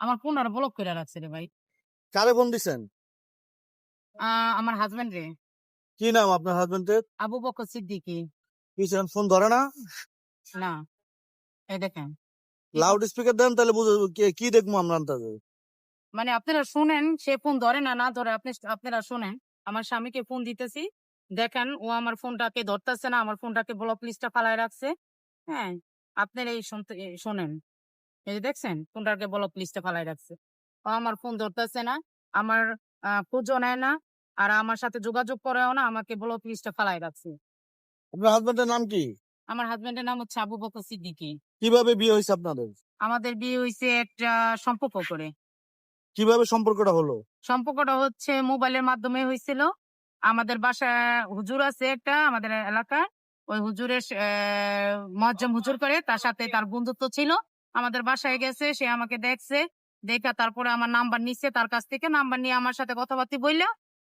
আমার ফোন আর ব্লক করে রাখছে রে ভাই। কারে ফোন দিছেন? আহ, আমার হাজবেন্ড রে। কি নাম আপনার হাজবেন্ডের আবু বকর সিদ্দিকি। কি ছিলেন ফোন ধরে না? না। এই দেখেন। লাউড স্পিকার দেন তাহলে বুঝে কি- কি দেখব আমরা আন্দাজে? মানে আপনারা শুনেন সে ফোন ধরে না না ধরে আপনি আপনারা শুনেন। আমার স্বামীকে ফোন দিতেছি। দেখেন ও আমার ফোনটাকে ধরতেছে না আমার ফোনটাকে ব্লক লিস্টটা ফালায় রাখছে। হ্যাঁ আপনারা এই শুনতে এই শোনেন। এই যে দেখছেন ফোনটাকে ব্লক লিস্টে ফালায় রাখছে। ও আমার ফোন ধরতেছে না আমার খোঁজও নেয় না আর আমার সাথে যোগাযোগ করেও না আমাকে ব্লক লিস্টে ফালায় রাখছে। আপনার হাজবেন্ডের নাম কি? আমার হাজবেন্ডের নাম হচ্ছে আবু বকর সিদ্দিকি। কীভাবে বিয়ে হয়েছে আপনাদের? আমাদের বিয়ে হয়েছে একটা সম্পর্ক করে। কীভাবে সম্পর্কটা হলো? সম্পর্কটা হচ্ছে মোবাইলের মাধ্যমে হয়েছিল। আমাদের বাসায় হুজুর আছে একটা আমাদের এলাকায় ওই হুজুরের মজ্জম হুজুর করে তার সাথে তার বন্ধুত্ব ছিল। আমাদের বাসায় গেছে, সে আমাকে দেখছে, দেখা তারপরে আমার নাম্বার নিচ্ছে তার কাছ থেকে নাম্বার নিয়ে আমার সাথে কথাবার্তা বলল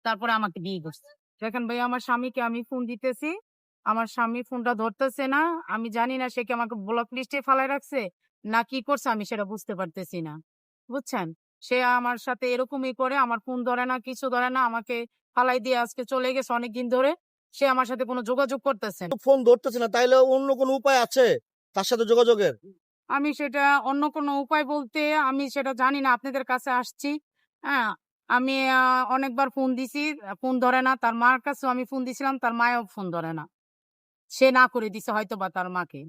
তারপরে আমাকে বিয়ে করছে। দেখেন ভাই, আমার স্বামীকে আমি ফোন দিতেছি, আমার স্বামী ফোনটা ধরতেছে না, আমি জানি না সে কি আমাকে ব্লক লিস্টে ফালাই রাখছে, না কি করছে আমি সেটা বুঝতে পারতেছি না। বুঝছেন? সে আমার সাথে এরকমই করে, আমার ফোন ধরে না, কিছু ধরে না, আমাকে ফালাই দিয়ে আজকে চলে গেছে অনেকদিন ধরে, সে আমার সাথে কোনো যোগাযোগ করতেছে ফোন ধরতেছে না, তাইলে অন্য কোনো উপায় আছে তার সাথে যোগাযোগের? আমি সেটা অন্য কোনো উপায় বলতে আমি সেটা জানি না, আপনাদের কাছে আসছি। হ্যাঁ আমি অনেকবার ফোন দিছি, ফোন ধরে না, তার মার কাছেও আমি ফোন দিছিলাম, তার মায়ও ফোন ধরে না। সে না করে দিছে হয়তো বা তার মাকে।